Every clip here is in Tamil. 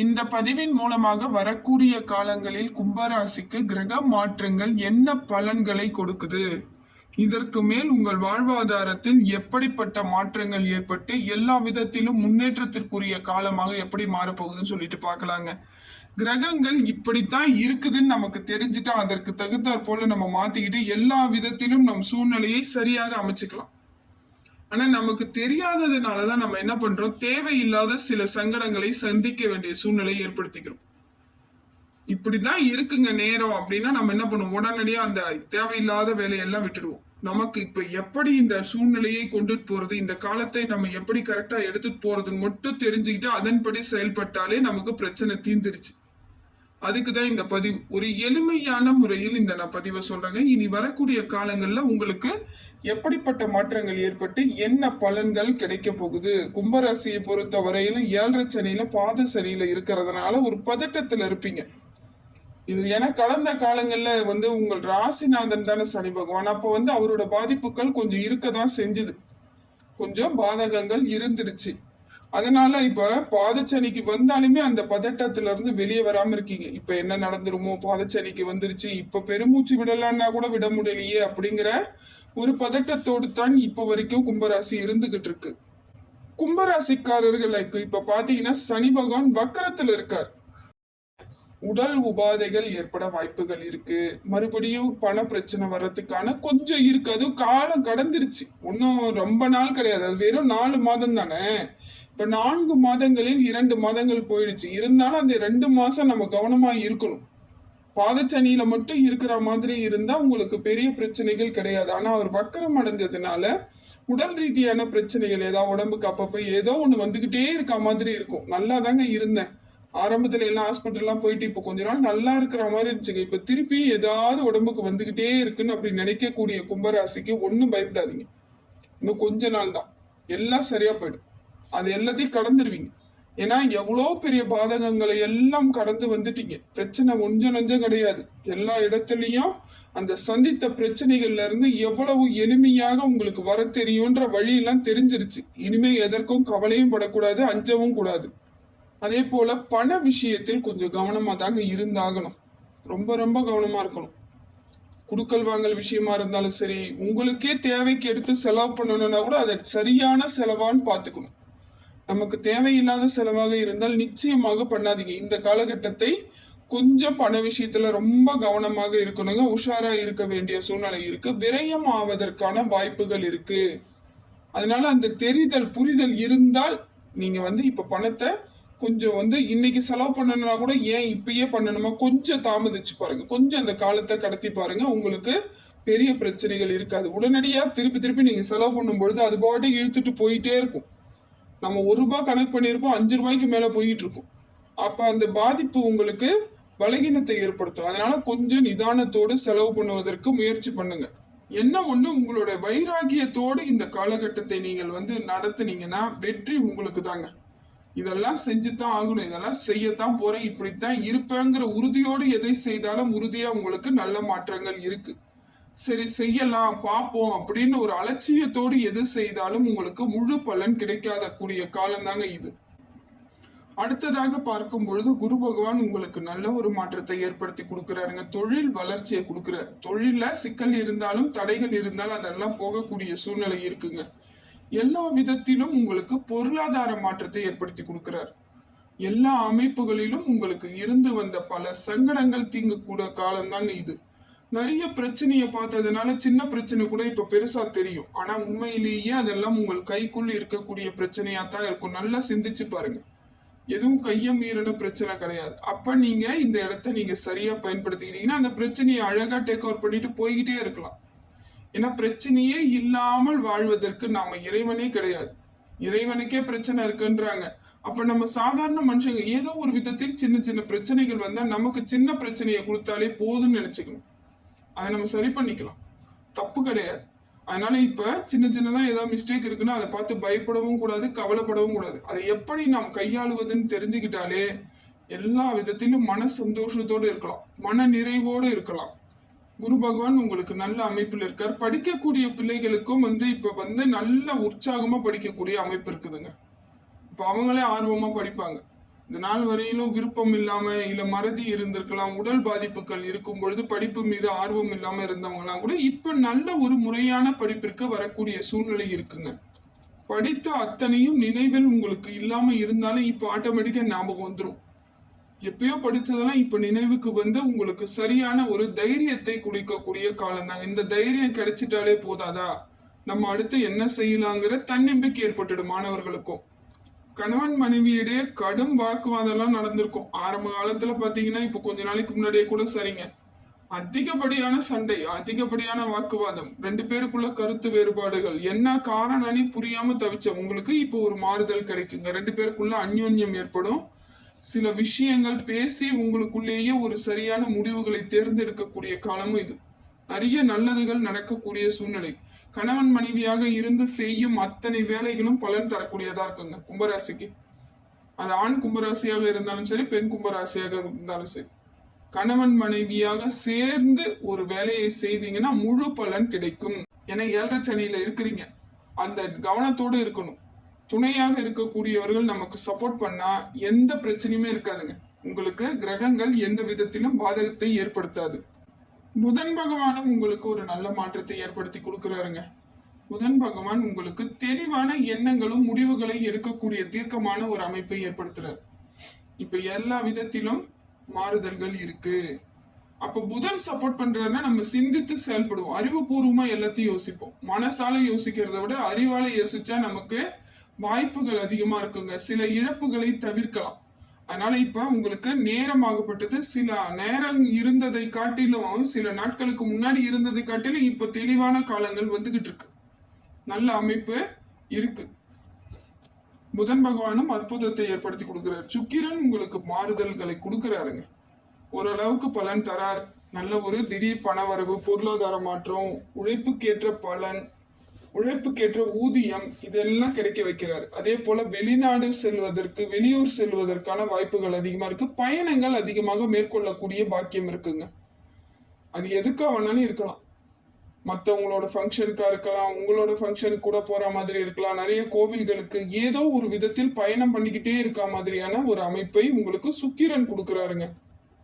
இந்த பதிவின் மூலமாக வரக்கூடிய காலங்களில் கும்பராசிக்கு கிரக மாற்றங்கள் என்ன பலன்களை கொடுக்குது? இதற்கு மேல் உங்கள் வாழ்வாதாரத்தில் எப்படிப்பட்ட மாற்றங்கள் ஏற்பட்டு எல்லா விதத்திலும் முன்னேற்றத்திற்குரிய காலமாக எப்படி மாறப்போகுதுன்னு சொல்லிட்டு பார்க்கலாங்க. கிரகங்கள் இப்படித்தான் இருக்குதுன்னு நமக்கு தெரிஞ்சுட்டா அதற்கு தகுந்தாற் போல நம்ம மாத்திக்கிட்டு எல்லா விதத்திலும் நம் சூழ்நிலையை சரியாக அமைச்சுக்கலாம். ஆனா நமக்கு தெரியாததுனாலதான் நம்ம என்ன பண்றோம்? தேவையில்லாத சில சங்கடங்களை சந்திக்க வேண்டிய சூழ்நிலையை ஏற்படுத்திக்கிறோம். இப்படிதான் இருக்குங்க நேரம். அப்படின்னா நம்ம என்ன பண்ணுவோம்? உடனடியா அந்த தேவையில்லாத வேலையெல்லாம் விட்டுடுவோம். நமக்கு இப்ப எப்படி இந்த சூழ்நிலையை கொண்டுட்டு போறது? இந்த காலத்தை நம்ம எப்படி கரெக்டா எடுத்துட்டு போறதுன்னு மட்டும் தெரிஞ்சுக்கிட்டு அதன்படி செயல்பட்டாலே நமக்கு பிரச்சனை தீந்துருச்சு அதுக்கு தான் இந்த பதிவு. ஒரு எளிமையான முறையில் இந்த நான் பதிவை சொல்றேங்க. இனி வரக்கூடிய காலங்கள்ல உங்களுக்கு எப்படிப்பட்ட மாற்றங்கள் ஏற்பட்டு என்ன பலன்கள் கிடைக்க போகுது? கும்பராசியை பொறுத்த வரையிலும் ஏழரை சனியில பாத சனியில இருக்கிறதுனால ஒரு பதட்டத்துல இருப்பீங்க. இது ஏன்னா கடந்த காலங்கள்ல வந்து உங்கள் ராசிநாதன் தானே சனி பகவான். அப்ப வந்து அவரோட பாதிப்புகள் கொஞ்சம் இருக்கதான் செஞ்சுது. கொஞ்சம் பாதகங்கள் இருந்துடுச்சு. அதனால இப்ப பாதச்சனிக்கு வந்தாலுமே அந்த பதட்டத்துல இருந்து வெளியே வராம இருக்கீங்க. இப்ப என்ன நடந்துருமோ? பாதச்சனிக்கு வந்துருச்சு. இப்ப பெருமூச்சு விடலான்னா கூட விட முடியலையே அப்படிங்கிற ஒரு பதட்டத்தோடு தான் இப்ப வரைக்கும் கும்பராசி இருந்துகிட்டு இருக்கு கும்பராசிக்காரர்களுக்கு இப்ப பாத்தீங்கன்னா சனி பகவான் வக்கரத்துல இருக்கார். உடல் உபாதைகள் ஏற்பட வாய்ப்புகள் இருக்கு. மறுபடியும் பண பிரச்சனை வர்றதுக்கான கொஞ்சம் இருக்கு. அதுவும் காலம் கடந்துருச்சு. ஒன்றும் ரொம்ப நாள் கிடையாது. அது வெறும் நாலு மாதம் தானே? இப்ப நான்கு மாதங்களில் இரண்டு மாதங்கள் போயிடுச்சு. இருந்தாலும் அந்த ரெண்டு மாசம் நம்ம கவனமா இருக்கணும். பாதச்சனியில மட்டும் இருக்கிற மாதிரி இருந்தா உங்களுக்கு பெரிய பிரச்சனைகள் கிடையாது. ஆனா அவர் வக்கரம் அடைஞ்சதுனால உடல் ரீதியான பிரச்சனைகள் ஏதாவது உடம்புக்கு அப்பப்ப ஏதோ ஒண்ணு வந்துகிட்டே இருக்க மாதிரி இருக்கும். நல்லா தாங்க இருந்தேன். ஆரம்பத்துல எல்லாம் ஹாஸ்பிட்டல்லாம் போயிட்டு இப்போ கொஞ்ச நாள் நல்லா இருக்கிற மாதிரி இருந்துச்சுங்க. இப்ப திருப்பி ஏதாவது உடம்புக்கு வந்துகிட்டே இருக்குன்னு அப்படி நினைக்கக்கூடிய கும்பராசிக்கு ஒன்றும் பயப்படாதீங்க. இன்னும் கொஞ்ச நாள் தான் எல்லாம் சரியா போயிடும். அது எல்லாத்தையும் கடந்துருவீங்க. ஏன்னா எவ்வளோ பெரிய பாதகங்களை எல்லாம் கடந்து வந்துட்டீங்க. பிரச்சனை கொஞ்சம் நஞ்சம் கிடையாது. எல்லா இடத்துலையும் அந்த சந்தித்த பிரச்சனைகள்ல இருந்து எவ்வளவு எளிமையாக உங்களுக்கு வர தெரியுன்ற வழியெல்லாம் தெரிஞ்சிருச்சு. இனிமே எதற்கும் கவலையும் படக்கூடாது அஞ்சவும் கூடாது. அதே போல பண விஷயத்தில் கொஞ்சம் கவனமாக தாங்க இருந்தாகணும். ரொம்ப ரொம்ப கவனமாக இருக்கணும். குடுக்கல் வாங்கல் விஷயமா இருந்தாலும் சரி உங்களுக்கே தேவைக்கு எடுத்து செலவு பண்ணணும்னா கூட அதை சரியான செலவான்னு பார்த்துக்கணும். நமக்கு தேவையில்லாத செலவாக இருந்தால் நிச்சயமாக பண்ணாதீங்க. இந்த காலகட்டத்தை கொஞ்சம் பண விஷயத்துல ரொம்ப கவனமாக இருக்கணுங்க. உஷாரா இருக்க வேண்டிய சூழ்நிலை இருக்கு. விரயம் ஆவதற்கான வாய்ப்புகள் இருக்கு. அதனால அந்த தெரிதல் புரிதல் இருந்தால் நீங்க வந்து இப்ப பணத்தை கொஞ்சம் வந்து இன்னைக்கு செலவு பண்ணணும்னா கூட ஏன் இப்பயே பண்ணணுமா? கொஞ்சம் தாமதிச்சு பாருங்க. கொஞ்சம் அந்த காலத்தை கடத்தி பாருங்க. உங்களுக்கு பெரிய பிரச்சனைகள் இருக்காது. உடனடியா திருப்பி திருப்பி நீங்க செலவு பண்ணும் பொழுது அது பாட்டுக்கு இழுத்துட்டு போயிட்டே இருக்கும். நம்ம ஒரு ரூபாய் கணக்கு பண்ணியிருப்போம் அஞ்சு ரூபாய்க்கு மேல போயிட்டு இருக்கும் அப்ப அந்த பாதிப்பு உங்களுக்கு பலகீனத்தை ஏற்படுத்தும். அதனால கொஞ்சம் நிதானத்தோடு செலவு பண்ணுவதற்கு முயற்சி பண்ணுங்க. என்ன ஒண்ணு உங்களோட வைராகியத்தோடு இந்த காலகட்டத்தை நீங்கள் வந்து நடத்துனீங்கன்னா வெற்றி உங்களுக்கு தாங்க. இதெல்லாம் செஞ்சுதான் ஆகணும். இதெல்லாம் செய்யத்தான் போறேன். இப்படித்தான் இருப்பேங்கிற உறுதியோடு எதை செய்தாலும் உறுதியா உங்களுக்கு நல்ல மாற்றங்கள் இருக்கு. சரி செய்யலாம் பார்ப்போம் அப்படின்னு ஒரு அலட்சியத்தோடு எது செய்தாலும் உங்களுக்கு முழு பலன் கிடைக்காத கூடிய காலம்தாங்க இது. அடுத்ததாக பார்க்கும் பொழுது குரு பகவான் உங்களுக்கு நல்ல ஒரு மாற்றத்தை ஏற்படுத்தி கொடுக்குறாருங்க. தொழில் வளர்ச்சியை கொடுக்குறாரு. தொழில சிக்கல் இருந்தாலும் தடைகள் இருந்தாலும் அதெல்லாம் போகக்கூடிய சூழ்நிலை இருக்குங்க. எல்லா விதத்திலும் உங்களுக்கு பொருளாதார மாற்றத்தை ஏற்படுத்தி கொடுக்கிறார். எல்லா அமைப்புகளிலும் உங்களுக்கு இருந்து வந்த பல சங்கடங்கள் தீங்கக்கூட காலம்தாங்க இது. நிறைய பிரச்சனையை பார்த்ததுனால சின்ன பிரச்சனை கூட இப்போ பெருசா தெரியும். ஆனா உண்மையிலேயே அதெல்லாம் உங்கள் கைக்குள் இருக்கக்கூடிய பிரச்சனையா தான் இருக்கும். நல்லா சிந்திச்சு பாருங்க. எதுவும் கையை மீறின பிரச்சனை கிடையாது. அப்ப நீங்க இந்த இடத்த நீங்க சரியா பயன்படுத்திக்கிட்டீங்கன்னா அந்த பிரச்சனையை அழகா டேக் ஓவர் பண்ணிட்டு போய்கிட்டே இருக்கலாம். ஏன்னா பிரச்சனையே இல்லாமல் வாழ்வதற்கு நாம இறைவனே கிடையாது. இறைவனுக்கே பிரச்சனை இருக்குன்றாங்க. அப்ப நம்ம சாதாரண மனுஷங்க ஏதோ ஒரு விதத்தில் சின்ன சின்ன பிரச்சனைகள் வந்தா நமக்கு சின்ன பிரச்சனையை கொடுத்தாலே போதும்னு நினைச்சுக்கணும். அதை நம்ம சரி பண்ணிக்கலாம். தப்பு கிடையாது. அதனால இப்போ சின்ன சின்னதாக ஏதாவது மிஸ்டேக் இருக்குன்னா அதை பார்த்து பயப்படவும் கூடாது கவலைப்படவும் கூடாது. அதை எப்படி நாம் கையாளுவதுன்னு தெரிஞ்சுக்கிட்டாலே எல்லா விதத்திலும் மன சந்தோஷத்தோடு இருக்கலாம். மன நிறைவோடு இருக்கலாம். குரு பகவான் உங்களுக்கு நல்ல அமைப்பில் இருக்கார். படிக்கக்கூடிய பிள்ளைகளுக்கும் வந்து இப்போ வந்து நல்ல உற்சாகமாக படிக்கக்கூடிய அமைப்பு இருக்குதுங்க. இப்போ அவங்களே ஆர்வமாக படிப்பாங்க. இந்த நாள் வரையிலும் விருப்பம் இல்லாம இல்ல மறதி இருந்திருக்கலாம் உடல் பாதிப்புகள் இருக்கும் பொழுது படிப்பு மீது ஆர்வம் இல்லாம இருந்தவங்கலாம் கூட இப்ப நல்ல ஒரு முறையான படிப்பிற்கு வரக்கூடிய சூழ்நிலை இருக்குங்க. படித்த அத்தனையும் நினைவில் உங்களுக்கு இல்லாம இருந்தாலும் இப்ப ஆட்டோமேட்டிக்கா ஞாபகம் வந்துடும் எப்பயோ படித்ததெல்லாம் இப்ப நினைவுக்கு வந்து உங்களுக்கு சரியான ஒரு தைரியத்தை குடிக்கக்கூடிய காலம் தாங்க இந்த தைரியம் கிடைச்சிட்டாலே போதாதா? நம்ம அடுத்து என்ன செய்யலாங்கிற தன்னம்பிக்கை ஏற்பட்டுடும் மாணவர்களுக்கும். கணவன் மனைவியிடையே கடும் வாக்குவாதம்லாம் நடந்திருக்கும். ஆரம்ப காலத்துல பாத்தீங்கன்னா இப்போ கொஞ்ச நாளைக்கு முன்னாடியே கூட சரிங்க. அதிகப்படியான சண்டை அதிகப்படியான வாக்குவாதம் ரெண்டு பேருக்குள்ள கருத்து வேறுபாடுகள் என்ன காரணம்னு புரியாம தவிச்ச உங்களுக்கு இப்போ ஒரு மாறுதல் கிடைக்குங்க. ரெண்டு பேருக்குள்ள அந்யோன்யம் ஏற்படும். சில விஷயங்கள் பேசி உங்களுக்குள்ளேயே ஒரு சரியான முடிவுகளை தேர்ந்தெடுக்கக்கூடிய காலமும் இது. நிறைய நல்லதுகள் நடக்கக்கூடிய சூழ்நிலை. கணவன் மனைவியாக இருந்து செய்யும் அத்தனை வேலைகளும் பலன் தரக்கூடியதா இருக்குங்க கும்பராசிக்கு. அது ஆண் கும்பராசியாக இருந்தாலும் சரி பெண் கும்பராசியாக இருந்தாலும் சரி. கணவன் மனைவியாக சேர்ந்து ஒரு வேலையை செய்தீங்கன்னா முழு பலன் கிடைக்கும். ஏன்னா ஏழரை சனியில இருக்கிறீங்க. அந்த கவனத்தோடு இருக்கணும். துணையாக இருக்கக்கூடியவர்கள் நமக்கு சப்போர்ட் பண்ணா எந்த பிரச்சனையுமே இருக்காதுங்க. உங்களுக்கு கிரகங்கள் எந்த விதத்திலும் பாதகத்தை ஏற்படுத்தாது. புதன் பகவானும் உங்களுக்கு ஒரு நல்ல மாற்றத்தை ஏற்படுத்தி கொடுக்குறாருங்க. புதன் பகவான் உங்களுக்கு தெளிவான எண்ணங்களும் முடிவுகளை எடுக்கக்கூடிய தீர்க்கமான ஒரு அமைப்பை ஏற்படுத்துறார். இப்ப எல்லா விதத்திலும் மாறுதல்கள் இருக்கு. அப்ப புதன் சப்போர்ட் பண்றாருன்னா நம்ம சிந்தித்து செயல்படுவோம். அறிவுபூர்வமா எல்லாத்தையும் யோசிப்போம். மனசால யோசிக்கிறத விட அறிவால யோசிச்சா நமக்கு வாய்ப்புகள் அதிகமா இருக்குங்க. சில இழப்புகளை தவிர்க்கலாம். அதனால இப்ப உங்களுக்கு நேரம் ஆகப்பட்டது சில நேரம் இருந்ததை காட்டிலும் சில நாட்களுக்கு முன்னாடி இருந்ததை காட்டிலும் இப்ப தெளிவான காலங்கள் வந்துகிட்டு இருக்கு நல்ல அமைப்பு இருக்கு. புதன் பகவானும் அற்புதத்தை ஏற்படுத்தி கொடுக்கிறார். சுக்கிரன் உங்களுக்கு மாறுதல்களை கொடுக்கிறாருங்க. ஓரளவுக்கு பலன் தரார். நல்ல ஒரு திடீர் பணவரவு பொருளாதார மாற்றம் உழைப்புக்கேற்ற பலன் உழைப்புக்கேற்ற ஊதியம் இதெல்லாம் கிடைக்க வைக்கிறார். அதே போல வெளிநாடு செல்வதற்கு வெளியூர் செல்வதற்கான வாய்ப்புகள் அதிகமா இருக்கு. பயணங்கள் அதிகமாக மேற்கொள்ளக்கூடிய பாக்கியம் இருக்குங்க. அது எதுக்காக வேணாலும் இருக்கலாம். மற்றவங்களோட ஃபங்க்ஷனுக்காக இருக்கலாம் உங்களோட ஃபங்க்ஷனுக்கு கூட போற மாதிரி இருக்கலாம். நிறைய கோவில்களுக்கு ஏதோ ஒரு விதத்தில் பயணம் பண்ணிக்கிட்டே இருக்க மாதிரியான ஒரு அமைப்பை உங்களுக்கு சுக்கிரன் கொடுக்குறாருங்க.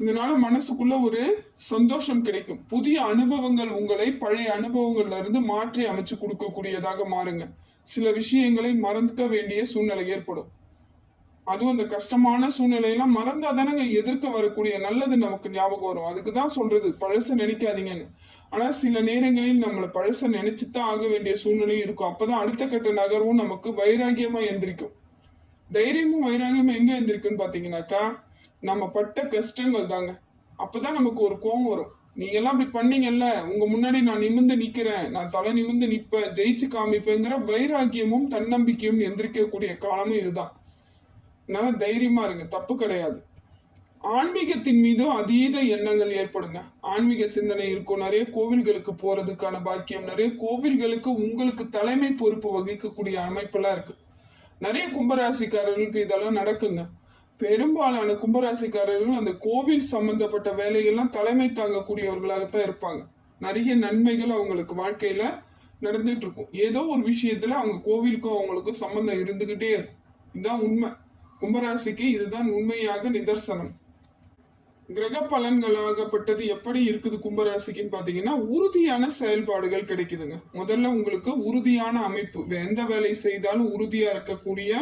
இதனால மனசுக்குள்ள ஒரு சந்தோஷம் கிடைக்கும். புதிய அனுபவங்கள் உங்களை பழைய அனுபவங்கள்ல இருந்து மாற்றி அமைச்சு கொடுக்கக்கூடியதாக மாறுங்க. சில விஷயங்களை மறந்துக்க வேண்டிய சூழ்நிலை ஏற்படும். அதுவும் அந்த கஷ்டமான சூழ்நிலையெல்லாம் மறந்தா தானங்க எதிர்க்க வரக்கூடிய நல்லது நமக்கு ஞாபகம் வரும். அதுக்கு தான் சொல்றது பழச நினைக்காதீங்கன்னு. ஆனா சில நேரங்களில் நம்மளை பழச நினைச்சுதான் ஆக வேண்டிய சூழ்நிலையும் இருக்கும். அப்பதான் அடுத்த கட்ட நகர்வும் நமக்கு வைராகியமா எந்திரிக்கும். தைரியமும் வைராகியமும் எங்க எந்திரிக்குன்னு பாத்தீங்கன்னாக்கா நம்ம பட்ட கஷ்டங்கள் தாங்க அப்பதான் நமக்கு ஒரு கோவம் வரும். நீங்கெல்லாம் அப்படி பண்ணீங்கல்ல? உங்க முன்னாடி நான் நிமிர்ந்து நிக்கிறேன். நான் தலை நிமிர்ந்து நிப்பேன். ஜெயிச்சு காமிப்பேங்கிற வைராக்கியமும் தன்னம்பிக்கையும் எந்திரிக்கக்கூடிய காலமும் இதுதான். நல்லா தைரியமா இருங்க. தப்பு கிடையாது. ஆன்மீகத்தின் மீதும் அதீத எண்ணங்கள் ஏற்படுங்க. ஆன்மீக சிந்தனை இருக்கும். நிறைய கோவில்களுக்கு போறதுக்கான பாக்கியம். நிறைய கோவில்களுக்கு உங்களுக்கு தலைமை பொறுப்பு வகிக்கக்கூடிய அமைப்பெல்லாம் இருக்கு. நிறைய கும்பராசிக்காரர்களுக்கு இதெல்லாம் நடக்குங்க. பெரும்பாலான கும்பராசிக்காரர்கள் அந்த கோவில் சம்பந்தப்பட்ட வேலைகள்லாம் தலைமை தாங்கக்கூடியவர்களாகத்தான் இருப்பாங்க. நிறைய நன்மைகள் அவங்களுக்கு வாழ்க்கையில நடந்துட்டு இருக்கும் ஏதோ ஒரு விஷயத்துல அவங்க கோவிலுக்கும் அவங்களுக்கும் சம்பந்தம் இருந்துகிட்டே இருக்கும். இதுதான் உண்மை. கும்பராசிக்கு இதுதான் உண்மையாக நிதர்சனம். கிரக பலன்களாகப்பட்டது எப்படி இருக்குது கும்பராசிக்குன்னு பாத்தீங்கன்னா உறுதியான செயல்பாடுகள் கிடைக்குதுங்க. முதல்ல உங்களுக்கு உறுதியான அமைப்பு. எந்த வேலை செய்தாலும் உறுதியா இருக்கக்கூடிய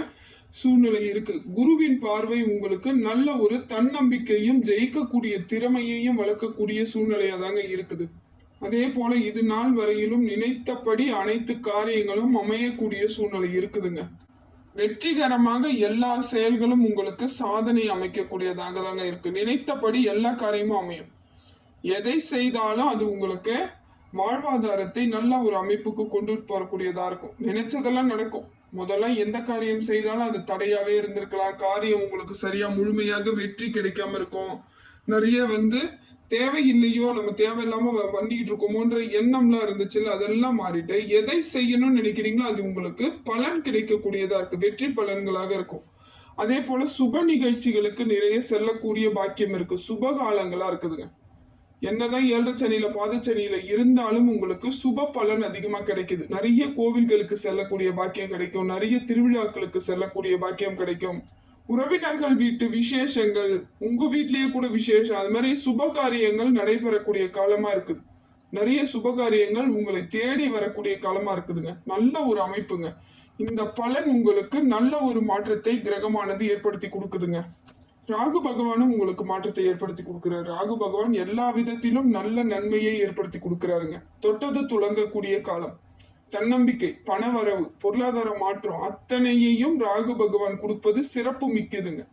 சூழ்நிலை இருக்கு. குருவின் பார்வை உங்களுக்கு நல்ல ஒரு தன்னம்பிக்கையும் ஜெயிக்கக்கூடிய திறமையையும் வளர்க்கக்கூடிய சூழ்நிலையா தாங்க இருக்குது. அதே போல இது நாள் வரையிலும் நினைத்தபடி அனைத்து காரியங்களும் அமையக்கூடிய சூழ்நிலை இருக்குதுங்க. வெற்றிகரமாக எல்லா செயல்களும் உங்களுக்கு சாதனை அமைக்கக்கூடியதாக தாங்க இருக்கு. நினைத்தபடி எல்லா காரியமும் அமையும். எதை செய்தாலும் அது உங்களுக்கு வாழ்வாதாரத்தை நல்ல ஒரு அமைப்புக்கு கொண்டு போறக்கூடியதா இருக்கும். நினைச்சதெல்லாம் நடக்கும். முதல்ல எந்த காரியம் செய்தாலும் அது தடையாவே இருந்திருக்கலாம். காரியம் உங்களுக்கு சரியா முழுமையாக வெற்றி கிடைக்காம இருக்கும். நிறைய வந்து தேவையில்லையோ நம்ம தேவையில்லாம வ- பண்ணிக்கிட்டு இருக்கோமோன்ற எண்ணம்லாம் இருந்துச்சுல்ல அதெல்லாம் மாறிட்டு எதை செய்யணும்னு நினைக்கிறீங்களோ அது உங்களுக்கு பலன் கிடைக்கக்கூடியதா இருக்கு. வெற்றி பலன்களாக இருக்கும். அதே போல சுப நிகழ்ச்சிகளுக்கு நிறைய செல்லக்கூடிய பாக்கியம் இருக்கு. சுப காலங்களா இருக்குதுங்க. என்னதான் ஏழரை சனியில பாதச்சனியில இருந்தாலும் உங்களுக்கு சுப பலன் அதிகமா கிடைக்குது. நிறைய கோவில்களுக்கு செல்லக்கூடிய பாக்கியம் கிடைக்கும். நிறைய திருவிழாக்களுக்கு செல்லக்கூடிய பாக்கியம் கிடைக்கும். உறவினர்கள் வீட்டு விசேஷங்கள் உங்க வீட்லயே கூட விசேஷம் அது மாதிரி சுப காரியங்கள் நடைபெறக்கூடிய காலமா இருக்குது. நிறைய சுப காரியங்கள் உங்களை தேடி வரக்கூடிய காலமா இருக்குதுங்க. நல்ல ஒரு அமைப்புங்க. இந்த பலன் உங்களுக்கு நல்ல ஒரு மாற்றத்தை கிரகமானது ஏற்படுத்தி கொடுக்குதுங்க. ராகு பகவானும் உங்களுக்கு மாற்றத்தை ஏற்படுத்தி கொடுக்கிறார். ராகு பகவான் எல்லா விதத்திலும் நல்ல நன்மையை ஏற்படுத்தி கொடுக்கிறாருங்க. தொட்டது துளங்கக்கூடிய காலம். தன்னம்பிக்கை பணவரவு பொருளாதார மாற்றம் அத்தனையையும் ராகு பகவான் கொடுப்பது சிறப்பு மிக்கதுங்க.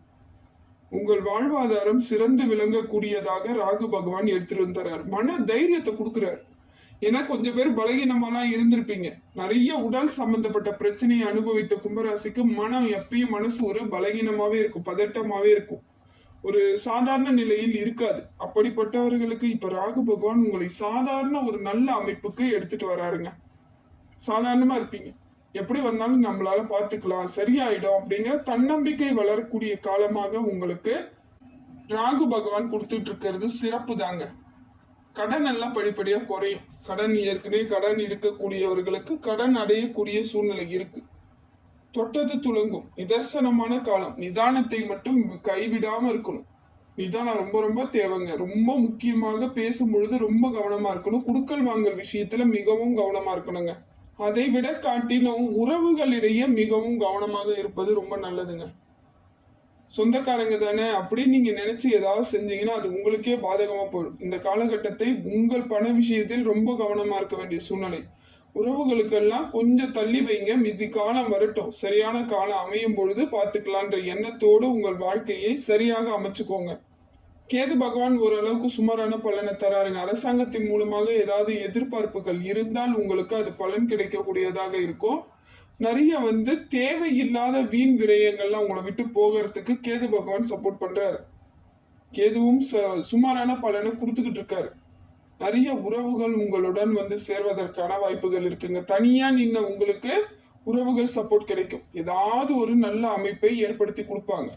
உங்கள் வாழ்வாதாரம் சிறந்து விளங்கக்கூடியதாக ராகு பகவான் எடுத்துட்டு வந்துறார் மன தைரியத்தை கொடுக்கிறார். ஏன்னா கொஞ்சம் பேர் பலகீனமாலாம் இருந்திருப்பீங்க. நிறைய உடல் சம்பந்தப்பட்ட பிரச்சனையை அனுபவித்த கும்பராசிக்கு மனம் எப்பயும் மனசு ஒரு பலகீனமாவே இருக்கும் பதட்டமாவே இருக்கும். ஒரு சாதாரண நிலையில் இருக்காது. அப்படிப்பட்டவர்களுக்கு இப்ப ராகு பகவான் உங்களை சாதாரண ஒரு நல்ல அமைப்புக்கு எடுத்துட்டு வராருங்க. சாதாரணமா இருப்பீங்க. எப்படி வந்தாலும் நம்மளால பார்த்துக்கலாம் சரியாயிடும் அப்படிங்கிற தன்னம்பிக்கை வளரக்கூடிய காலமாக உங்களுக்கு ராகு பகவான் கொடுத்துட்டு இருக்கிறது சிறப்பு தாங்க கடன் எல்லாம் படிப்படியாக குறையும். கடன் ஏற்கனவே கடன் இருக்கக்கூடியவர்களுக்கு கடன் அடையக்கூடிய சூழ்நிலை இருக்கு. தொட்டது துளங்கும் நிதர்சனமான காலம். நிதானத்தை மட்டும் கைவிடாமல் இருக்கணும். நிதானம் ரொம்ப ரொம்ப தேவைங்க. ரொம்ப முக்கியமாக பேசும் பொழுது ரொம்ப கவனமாக இருக்கணும். குடுக்கல் வாங்கல் விஷயத்தில் மிகவும் கவனமாக இருக்கணுங்க. அதை விட காட்டிலும் உறவுகளிடையே மிகவும் கவனமாக இருப்பது ரொம்ப நல்லதுங்க. சொந்தக்காரங்க தானே அப்படின்னு நீங்க நினைச்சு ஏதாவது செஞ்சீங்கன்னா அது உங்களுக்கே பாதகமா போயிடும். இந்த காலகட்டத்தை உங்கள் பண விஷயத்தில் ரொம்ப கவனமா இருக்க வேண்டிய சூழ்நிலை. உறவுகளுக்கெல்லாம் கொஞ்சம் தள்ளி வைங்க. மிதி காலம் வரட்டும். சரியான காலம் அமையும் பொழுது பார்த்துக்கலான்ற எண்ணத்தோடு உங்கள் வாழ்க்கையை சரியாக அமைச்சுக்கோங்க. கேது பகவான் ஓரளவுக்கு சுமாரான பலனை தராருங்க. அரசாங்கத்தின் மூலமாக ஏதாவது எதிர்பார்ப்புகள் இருந்தால் உங்களுக்கு அது பலன் கிடைக்கக்கூடியதாக இருக்கும். நிறைய வந்து தேவையில்லாத வீண் விரயங்கள்லாம் உங்களை விட்டு போகிறதுக்கு கேது பகவான் சப்போர்ட் பண்ணுறாரு கேதுவும் ச- சுமாரான பலனை கொடுத்துக்கிட்டு இருக்காரு. நிறைய உறவுகள் உங்களுடன் வந்து சேர்வதற்கான வாய்ப்புகள் இருக்குங்க. தனியாக நின்ன உங்களுக்கு உறவுகள் சப்போர்ட் கிடைக்கும். ஏதாவது ஒரு நல்ல அமைப்பை ஏற்படுத்தி கொடுப்பாங்க.